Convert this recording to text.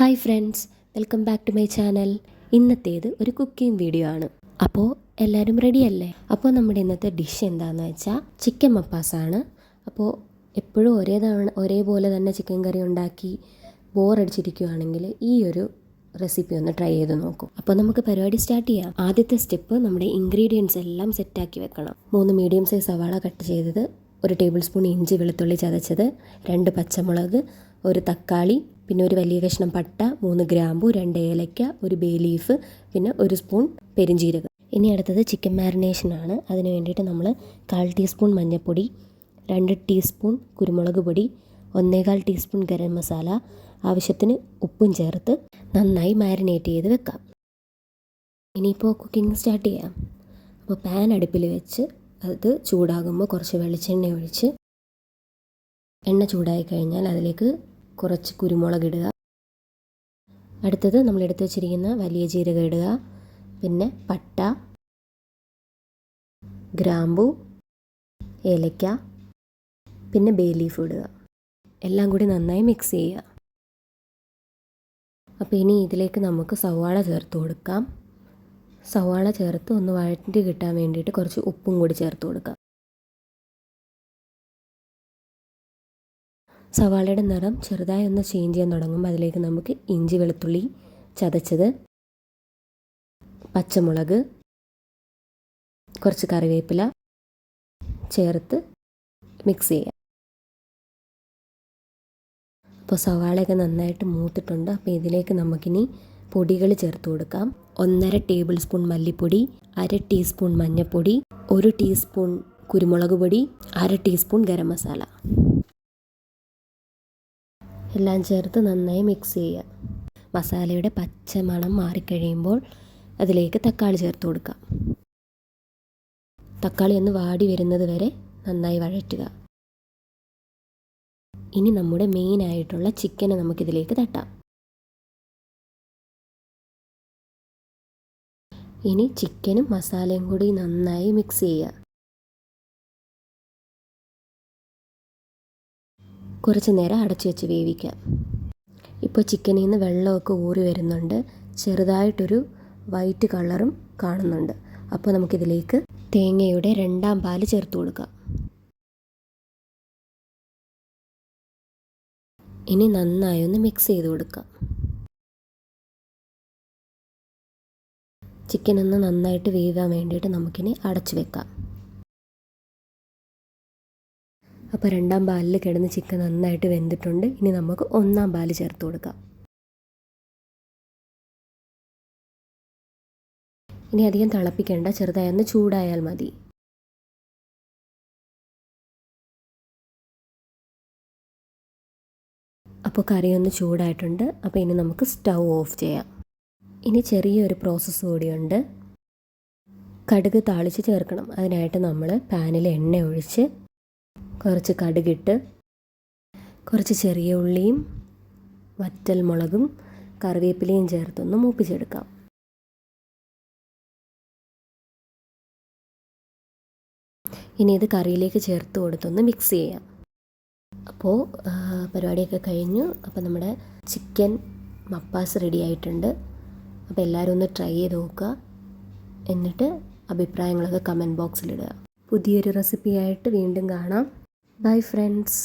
Hi friends welcome back to my channel. ഇന്നത്തേത് ഒരു cooking video ആണ്. അപ്പോൾ എല്ലാവരും റെഡിയല്ലേ അപ്പോൾ നമ്മുടെ ഇന്നത്തെ ഡിഷ് എന്താണെന്ന് വെച്ചാൽ ചിക്കൻ മപ്പാസാണ് അപ്പോൾ എപ്പോഴും ഒരേ തവണ ഒരേപോലെ തന്നെ ചിക്കൻ കറി ഉണ്ടാക്കി ബോറടിച്ചിരിക്കുകയാണെങ്കിൽ ഈ ഒരു റെസിപ്പി ഒന്ന് ട്രൈ ചെയ്ത് നോക്കൂ. അപ്പോൾ നമുക്ക് പരിപാടി സ്റ്റാർട്ട് ചെയ്യാം. ആദ്യത്തെ സ്റ്റെപ്പ് നമ്മുടെ ഇൻഗ്രീഡിയൻസ് എല്ലാം സെറ്റാക്കി വെക്കണം. മൂന്ന് മീഡിയം സൈസ് സവാള കട്ട് ചെയ്തത് ഒരു ടേബിൾ സ്പൂൺ ഇഞ്ചി വെളുത്തുള്ളി ചതച്ചത് രണ്ട് പച്ചമുളക് ഒരു തക്കാളി പിന്നെ ഒരു വലിയ കഷ്ണം പട്ട മൂന്ന് ഗ്രാമ്പു രണ്ട് ഏലയ്ക്ക ഒരു ബേ ലീഫ് പിന്നെ ഒരു സ്പൂൺ പെരിഞ്ജീരകം. ഇനി അടുത്തത് ചിക്കൻ മാരിനേഷനാണ് അതിന് വേണ്ടിയിട്ട് നമ്മൾ കാൽ ടീസ്പൂൺ മഞ്ഞൾപ്പൊടി രണ്ട് ടീസ്പൂൺ കുരുമുളക് പൊടി ഒന്നേകാൽ ടീസ്പൂൺ ഗരം മസാല ആവശ്യത്തിന് ഉപ്പും ചേർത്ത് നന്നായി മാരിനേറ്റ് ചെയ്ത് വെക്കാം. ഇനിയിപ്പോൾ കുക്കിംഗ് സ്റ്റാർട്ട് ചെയ്യാം. അപ്പോൾ പാൻ അടുപ്പിൽ വെച്ച് അത് ചൂടാകുമ്പോൾ കുറച്ച് വെളിച്ചെണ്ണ ഒഴിച്ച് എണ്ണ ചൂടായി കഴിഞ്ഞാൽ അതിലേക്ക് കുറച്ച് കുരുമുളക് ഇടുക. അടുത്തത് നമ്മൾ എടുത്തു വച്ചിരിക്കുന്ന വലിയ ജീരക ഇടുക. പിന്നെ പട്ട ഗ്രാമ്പു ഏലക്ക പിന്നെ ബേ ലീഫ് ഇടുക. എല്ലാം കൂടി നന്നായി മിക്സ് ചെയ്യുക. അപ്പോൾ ഇനി ഇതിലേക്ക് നമുക്ക് സവാള ചേർത്ത് കൊടുക്കാം. സവാള ചേർത്ത് ഒന്ന് വഴറ്റി കിട്ടാൻ വേണ്ടിയിട്ട് കുറച്ച് ഉപ്പും കൂടി ചേർത്ത് കൊടുക്കുക. സവാളയുടെ നിറം ചെറുതായി ഒന്ന് ചേഞ്ച് ചെയ്യാൻ തുടങ്ങുമ്പോൾ അതിലേക്ക് നമുക്ക് ഇഞ്ചി വെളുത്തുള്ളി ചതച്ചത് പച്ചമുളക് കുറച്ച് കറിവേപ്പില ചേർത്ത് മിക്സ് ചെയ്യാം. അപ്പോൾ സവാളയൊക്കെ നന്നായിട്ട് മൂത്തിട്ടുണ്ട്. അപ്പോൾ ഇതിലേക്ക് നമുക്കിനി പൊടികൾ ചേർത്ത് കൊടുക്കാം. ഒന്നര ടേബിൾ സ്പൂൺ മല്ലിപ്പൊടി അര ടീസ്പൂൺ മഞ്ഞൾപ്പൊടി ഒരു ടീസ്പൂൺ കുരുമുളക് പൊടി അര ടീസ്പൂൺ ഗരം മസാല. എല്ലാം ചേർത്ത് നന്നായി മിക്സ് ചെയ്യുക. മസാലയുടെ പച്ച മണം മാറിക്കഴിയുമ്പോൾ അതിലേക്ക് തക്കാളി ചേർത്ത് കൊടുക്കാം തക്കാളി ഒന്ന് വാടി വരുന്നത് വരെ നന്നായി വഴറ്റുക. ഇനി നമ്മുടെ മെയിൻ ആയിട്ടുള്ള ചിക്കനെ നമുക്കിതിലേക്ക് തട്ടാം. ഇനി ചിക്കനും മസാലയും കൂടി നന്നായി മിക്സ് ചെയ്യുക. കുറച്ച് നേരം അടച്ചു വെച്ച് വേവിക്കാം. ഇപ്പോൾ ചിക്കനിൽ നിന്ന് വെള്ളമൊക്കെ ഊറി വരുന്നുണ്ട്. ചെറുതായിട്ടൊരു വൈറ്റ് കളറും കാണുന്നുണ്ട്. അപ്പോൾ നമുക്കിതിലേക്ക് തേങ്ങയുടെ രണ്ടാം പാൽ ചേർത്ത് കൊടുക്കാം. ഇനി നന്നായി ഒന്ന് മിക്സ് ചെയ്ത് കൊടുക്കാം. ചിക്കൻ ഒന്ന് നന്നായിട്ട് വേവാൻ വേണ്ടിയിട്ട് നമുക്കിനി അടച്ചു വെക്കാം. അപ്പോൾ രണ്ടാം പാലിൽ കിടന്ന് ചിക്കൻ നന്നായിട്ട് വെന്തിട്ടുണ്ട്. ഇനി നമുക്ക് ഒന്നാം പാൽ ചേർത്ത് കൊടുക്കാം. ഇനി അധികം തിളപ്പിക്കേണ്ട ചെറുതായി ഒന്ന് ചൂടായാൽ മതി. അപ്പോൾ കറി ഒന്ന് ചൂടായിട്ടുണ്ട്. അപ്പോൾ ഇനി നമുക്ക് സ്റ്റൗ ഓഫ് ചെയ്യാം. ഇനി ചെറിയൊരു പ്രോസസ്സ് കൂടിയുണ്ട്. കടുക് താളിച്ച് ചേർക്കണം. അതിനായിട്ട് നമ്മൾ പാനിൽ എണ്ണ ഒഴിച്ച് കുറച്ച് കടുകിട്ട് കുറച്ച് ചെറിയ ഉള്ളിയും വറ്റൽ മുളകും കറിവേപ്പിലയും ചേർത്തൊന്ന് മൂപ്പിച്ചെടുക്കാം. ഇനി ഇത് കറിയിലേക്ക് ചേർത്ത് കൊടുത്തൊന്ന് മിക്സ് ചെയ്യാം. അപ്പോൾ പരിപാടിയൊക്കെ കഴിഞ്ഞു. അപ്പോൾ നമ്മുടെ ചിക്കൻ മപ്പാസ് റെഡി ആയിട്ടുണ്ട്. അപ്പോൾ എല്ലാവരും ഒന്ന് ട്രൈ ചെയ്ത് നോക്കുക. എന്നിട്ട് അഭിപ്രായങ്ങളൊക്കെ കമന്റ് ബോക്സിലിടുക പുതിയൊരു റെസിപ്പിയായിട്ട് വീണ്ടും കാണാം. Bye friends